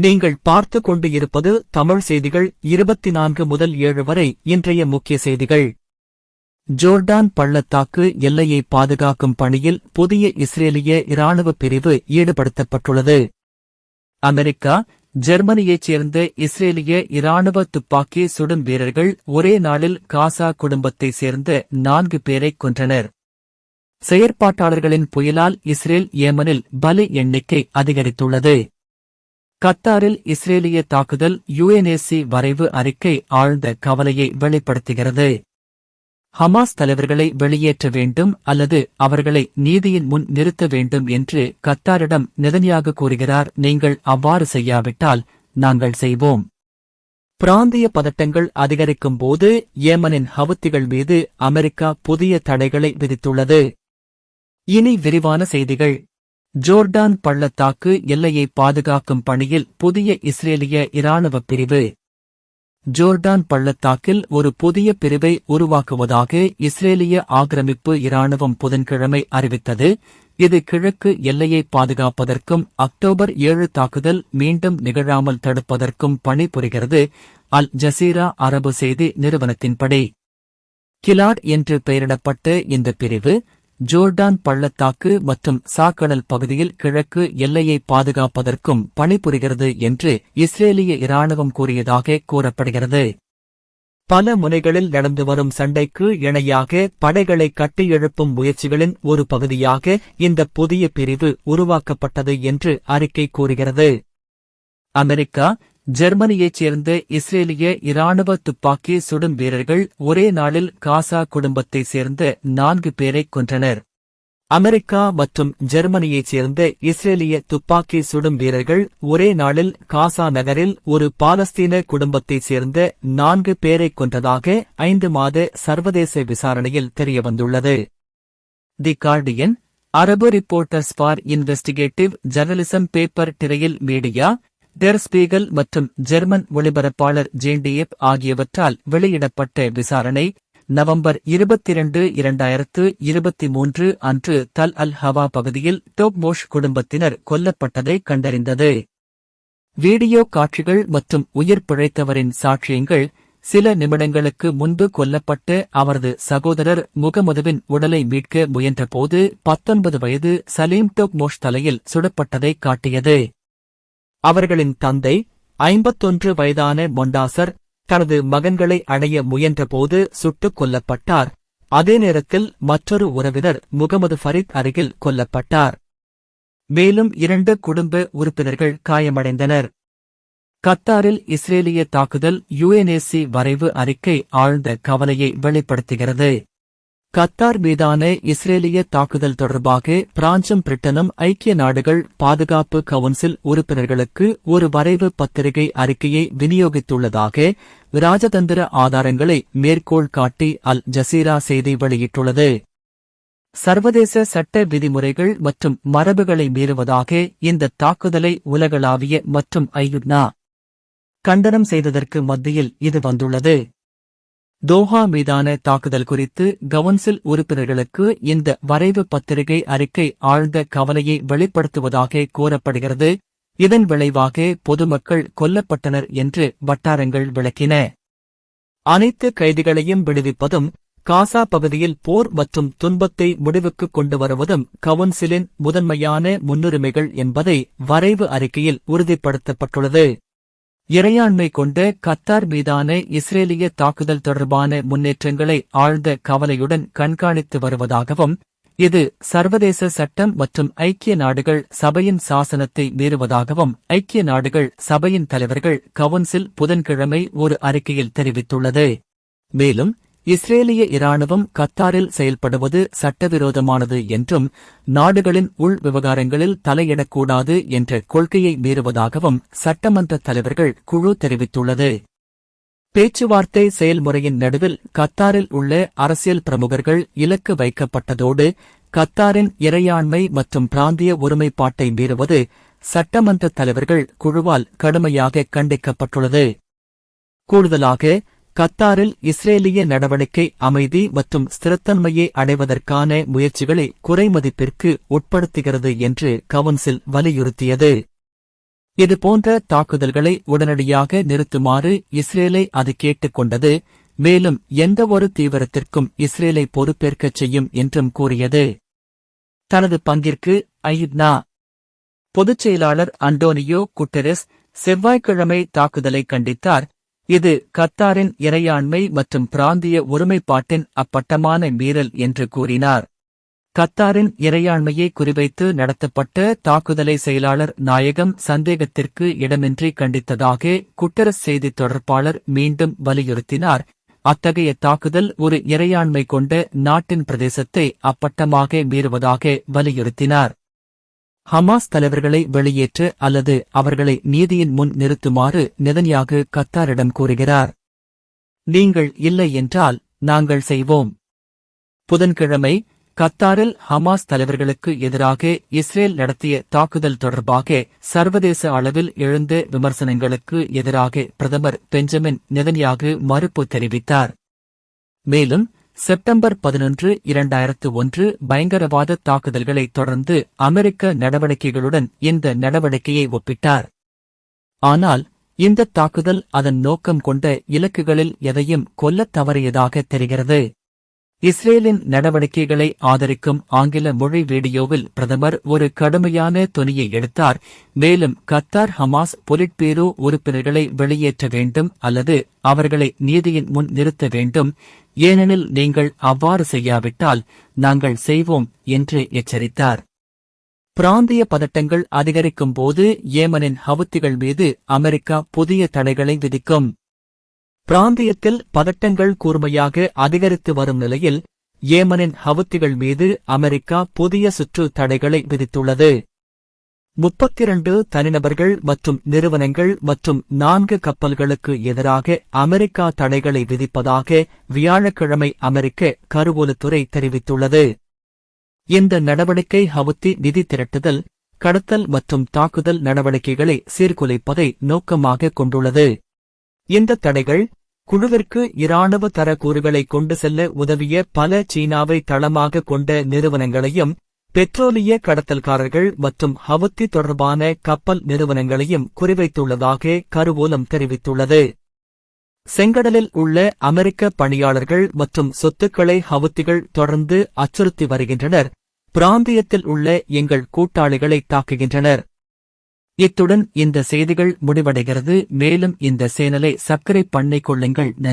நீங்கள் பார்த்து கொண்டு இருப்பது தமிழ் செய்திகள் இருபத்தி நான்கு முதல் ஏழு வரை இன்றைய முக்கிய செய்திகள். ஜோர்டான் பள்ளத்தாக்கு எல்லையை பாதுகாக்கும் பணியில் புதிய இஸ்ரேலிய இராணுவ பிரிவு ஈடுபடுத்தப்பட்டுள்ளது. அமெரிக்கா ஜெர்மனியைச் சேர்ந்த இஸ்ரேலிய இராணுவ துப்பாக்கி சுடும் வீரர்கள் ஒரே நாளில் காசா குடும்பத்தைச் சேர்ந்த நான்கு பேரைக் கொன்றனர். செயற்பாட்டாளர்களின் புயலால் இஸ்ரேல் ஏமனில் பலி எண்ணிக்கை அதிகரித்துள்ளது. கத்தாரில் இஸ்ரேலிய தாக்குதல் யுஎன்ஏசி வரைவு அறிக்கை ஆழ்ந்த கவலையை வெளிப்படுத்துகிறது. ஹமாஸ் தலைவர்களை வெளியேற்ற வேண்டும் அல்லது அவர்களை நீதியின் முன் நிறுத்த வேண்டும் என்று கத்தாரிடம் நிதனியாக கூறுகிறார். நீங்கள் அவ்வாறு செய்யாவிட்டால் நாங்கள் செய்வோம். பிராந்திய பதட்டங்கள் அதிகரிக்கும் போது ஏமனின் ஹவுத்திகள் மீது அமெரிக்கா புதிய தடைகளை விதித்துள்ளது. இனி விரிவான செய்திகள். ஜோர்டான் பள்ளத்தாக்கு எல்லையை பாதுகாக்கும் பணியில் புதிய இஸ்ரேலிய இராணுவ பிரிவு. ஜோர்டான் பள்ளத்தாக்கில் ஒரு புதிய பிரிவை உருவாக்குவதாக இஸ்ரேலிய ஆக்கிரமிப்பு இராணுவம் புதன்கிழமை அறிவித்தது. இது கிழக்கு எல்லையை பாதுகாப்பதற்கும் அக்டோபர் ஏழு தாக்குதல் மீண்டும் நிகழாமல் தடுப்பதற்கும் பணிபுரிகிறது அல் ஜசீரா அரபு செய்தி நிறுவனத்தின்படி. கிலாட் என்று பெயரிடப்பட்ட இந்த பிரிவு ஜோர்டான் பள்ளத்தாக்கு மற்றும் சாக்கடல் பகுதியில் கிழக்கு எல்லையை பாதுகாப்பதற்கும் பணிபுரிகிறது என்று இஸ்ரேலிய இராணுவம் கூறியதாக கூறப்படுகிறது. பல முனைகளில் நடந்து வரும் சண்டைக்கு இணையாக படைகளை கட்டியெழுப்பும் முயற்சிகளின் ஒரு பகுதியாக இந்த புதிய பிரிவு உருவாக்கப்பட்டது என்று அறிக்கை கூறுகிறது. அமெரிக்கா ஜெர்மனியைச் சேர்ந்த இஸ்ரேலிய இராணுவ துப்பாக்கி சுடும் வீரர்கள் ஒரே நாளில் காசா குடும்பத்தைச் சேர்ந்த நான்கு பேரைக் கொன்றனர். அமெரிக்கா மற்றும் ஜெர்மனியைச் சேர்ந்த இஸ்ரேலிய துப்பாக்கி சுடும் வீரர்கள் ஒரே நாளில் காசா நகரில் ஒரு பாலஸ்தீன குடும்பத்தைச் சேர்ந்த நான்கு பேரைக் கொன்றதாக ஐந்து மாத சர்வதேச விசாரணையில் தெரியவந்துள்ளது. The Guardian Arab reporters for investigative journalism paper திரையில் மீடியா டெர் ஸ்பீகல் மற்றும் ஜெர்மன் ஒளிபரப்பாளர் ஜேண்டிஎப் ஆகியவற்றால் வெளியிடப்பட்ட விசாரணை நவம்பர் இருபத்தி இரண்டு இரண்டாயிரத்து இருபத்தி மூன்று அன்று தல் அல் ஹவா பகுதியில் டோப்மோஷ் குடும்பத்தினர் கொல்லப்பட்டதை கண்டறிந்தது. வீடியோ காட்சிகள் மற்றும் உயிர் பிழைத்தவரின் சாட்சியங்கள் சில நிமிடங்களுக்கு முன்பு கொல்லப்பட்ட அவரது சகோதரர் முகமதுவின் உடலை மீட்க முயன்றபோது பத்தொன்பது வயது சலீம் டோப்மோஷ் தலையில் சுடப்பட்டதை காட்டியது. அவர்களின் தந்தை ஐம்பத்தொன்று வயதான மொண்டாசர் தனது மகன்களை அடைய முயன்றபோது சுட்டுக் கொல்லப்பட்டார். அதே நேரத்தில் மற்றொரு உறவினர் முகமது ஃபரீத் அருகில் கொல்லப்பட்டார். மேலும் இரண்டு குடும்ப உறுப்பினர்கள் காயமடைந்தனர். கத்தாரில் இஸ்ரேலிய தாக்குதல் யுஎன்ஏசி வரைவு அறிக்கை ஆழ்ந்த கவலையை வெளிப்படுத்துகிறது. கத்தார் மீதான இஸ்ரேலிய தாக்குதல் தொடர்பாக பிரான்சும் பிரிட்டனும் ஐக்கிய நாடுகள் பாதுகாப்பு கவுன்சில் உறுப்பினர்களுக்கு ஒரு வரைவு பத்திரிகை அறிக்கையை விநியோகித்துள்ளதாக ராஜதந்திர ஆதாரங்களை மேற்கோள் காட்டி அல் ஜசீரா செய்தி வெளியிட்டுள்ளது. சர்வதேச சட்ட விதிமுறைகள் மற்றும் மரபுகளை மீறுவதாக இந்த தாக்குதலை உலகளாவிய மற்றும் ஐயுனா கண்டனம் செய்ததற்கு மத்தியில் இது வந்துள்ளது. தோஹா மீதான தாக்குதல் குறித்து கவுன்சில் உறுப்பினர்களுக்கு இந்த வரைவு பத்திரிகை அறிக்கை ஆழ்ந்த கவலையை வெளிப்படுத்துவதாக கூறப்படுகிறது. இதன் விளைவாக பொதுமக்கள் கொல்லப்பட்டனர் என்று வட்டாரங்கள் விளக்கின. அனைத்து கைதிகளையும் விடுவிப்பதும் காசா பகுதியில் போர் மற்றும் துன்பத்தை முடிவுக்கு கொண்டு வருவதும் கவுன்சிலின் முதன்மையான முன்னுரிமைகள் என்பதை வரைவு அறிக்கையில் உறுதிப்படுத்தப்பட்டுள்ளது. இறையாண்மை கொண்ட கத்தார் மீதான இஸ்ரேலிய தாக்குதல் தொடர்பான முன்னேற்றங்களை ஆழ்ந்த கவலையுடன் கண்காணித்து வருவதாகவும் இது சர்வதேச சட்டம் மற்றும் ஐக்கிய நாடுகள் சபையின் சாசனத்தை மீறுவதாகவும் ஐக்கிய நாடுகள் சபையின் தலைவர்கள் கவுன்சில் புதன்கிழமை ஒரு அறிக்கையில் தெரிவித்துள்ளது. மேலும் இஸ்ரேலிய இராணுவம் கத்தாரில் செயல்படுவது சட்டவிரோதமானது என்றும் நாடுகளின் உள் விவகாரங்களில் தலையிடக்கூடாது என்ற கொள்கையை மீறுவதாகவும் சட்டமன்ற தலைவர்கள் குழு தெரிவித்துள்ளது. பேச்சுவார்த்தை செயல்முறையின் நடுவில் கத்தாரில் உள்ள அரசியல் பிரமுகர்கள் இலக்கு வைக்கப்பட்டதோடு கத்தாரின் இறையாண்மை மற்றும் பிராந்திய ஒருமைப்பாட்டை மீறுவது சட்டமன்ற தலைவர்கள் குழுவால் கடுமையாக கண்டிக்கப்பட்டுள்ளது. கூடுதலாக கத்தாரில் இஸ்ரேலிய நடவடிக்கை அமைதி மற்றும் ஸ்திரத்தன்மையை அடைவதற்கான முயற்சிகளை குறைமதிப்பிற்கு உட்படுத்துகிறது என்று கவுன்சில் வலியுறுத்தியது. இது போன்ற தாக்குதல்களை உடனடியாக நிறுத்துமாறு இஸ்ரேலை அது கேட்டுக்கொண்டது மேலும் எந்தவொரு தீவிரத்திற்கும் இஸ்ரேலை பொறுப்பேற்கச் செய்யும் என்றும் கூறியது. தனது பங்கிற்கு ஐட்னா பொதுச் செயலாளர் அண்டோனியோ குட்டெரஸ் செவ்வாய்க்கிழமை தாக்குதலை கண்டித்தார். இது கத்தாரின் இறையாண்மை மற்றும் பிராந்திய ஒருமைப்பாட்டின் அப்பட்டமான மீறல் என்று கூறினார். கத்தாரின் இறையாண்மையை குறிவைத்து நடத்தப்பட்ட தாக்குதலை செயலாளர் நாயகம் சந்தேகத்திற்கு இடமின்றி கண்டித்ததாக குட்டரஸ் செய்தித் தொடர்பாளர் மீண்டும் வலியுறுத்தினார். அத்தகைய தாக்குதல் ஒரு இறையாண்மை கொண்ட நாட்டின் பிரதேசத்தை அப்பட்டமாக மீறுவதாக வலியுறுத்தினார். ஹமாஸ் தலைவர்களை வெளியேற்று அல்லது அவர்களை நீதியின் முன் நிறுத்துமாறு நெதன்யாகு கத்தாரிடம் கூறுகிறார். நீங்கள் இல்லை என்றால் நாங்கள் செய்வோம். புதன்கிழமை கத்தாரில் ஹமாஸ் தலைவர்களுக்கு எதிராக இஸ்ரேல் நடத்திய தாக்குதல் தொடர்பாக சர்வதேச அளவில் எழுந்த விமர்சனங்களுக்கு எதிராக பிரதமர் பெஞ்சமின் நெதன்யாகு மறுப்பு தெரிவித்தார். மேலும் செப்டம்பர் பதினொன்று இரண்டாயிரத்து ஒன்று பயங்கரவாத தாக்குதல்களை தொடர்ந்து அமெரிக்க நடவடிக்கைகளுடன் இந்த நடவடிக்கையை ஒப்பிட்டார். ஆனால் இந்த தாக்குதல் அதன் நோக்கம் கொண்ட இலக்குகளில் எதையும் கொல்லத் தவறியதாக தெரிகிறது. இஸ்ரேலின் நடவடிக்கைகளை ஆதரிக்கும் ஆங்கில மொழி வீடியோவில் பிரதமர் ஒரு கடுமையான தொனியை எடுத்தார். மேலும் கத்தார் ஹமாஸ் பொலிட்பீரோ உறுப்பினர்களை வெளியேற்ற வேண்டும் அல்லது அவர்களை நீதியின் முன் நிறுத்த வேண்டும். ஏனெனில் நீங்கள் அவ்வாறு செய்யாவிட்டால் நாங்கள் செய்வோம் என்று எச்சரித்தார். பிராந்திய பதட்டங்கள் அதிகரிக்கும் போது ஏமனின் ஹவுத்திகள் மீது அமெரிக்கா புதிய தடைகளை விதிக்கும். பிராந்தியத்தில் பதட்டங்கள் கூர்மையாக அதிகரித்து வரும் நிலையில் ஏமனின் ஹவுத்திகள் மீது அமெரிக்கா புதிய சுற்று தடைகளை விதித்துள்ளது. முப்பத்திரண்டு தனிநபர்கள் மற்றும் நிறுவனங்கள் மற்றும் நான்கு கப்பல்களுக்கு எதிராக அமெரிக்கா தடைகளை விதிப்பதாக வியாழக்கிழமை அமெரிக்க கருவூலத்துறை தெரிவித்துள்ளது. இந்த நடவடிக்கை ஹவுத்தி நிதி திரட்டுதல் கடத்தல் மற்றும் தாக்குதல் நடவடிக்கைகளை சீர்குலைப்பதை நோக்கமாக கொண்டுள்ளது. இந்த தடைகள் குழுவிற்கு இராணுவ தரக்கூறுகளை கொண்டு செல்ல உதவிய பல சீனாவை தளமாக கொண்ட நிறுவனங்களையும் பெட்ரோலிய கடத்தல்காரர்கள் மற்றும் ஹவுத்தி தொடர்பான கப்பல் நிறுவனங்களையும் குறிவைத்துள்ளதாக கருவூலம் தெரிவித்துள்ளது. செங்கடலில் உள்ள அமெரிக்க பணியாளர்கள் மற்றும் சொத்துக்களை ஹவுத்திகள் தொடர்ந்து அச்சுறுத்தி வருகின்றனர். பிராந்தியத்தில் உள்ள எங்கள் கூட்டாளிகளை தாக்குகின்றனர். இத்துடன் இந்த செய்திகள் முடிவடைகிறது. மேலும் இந்த சேனலை சர்க்கரை பண்ணிக் கொள்ளுங்கள் நன்றி.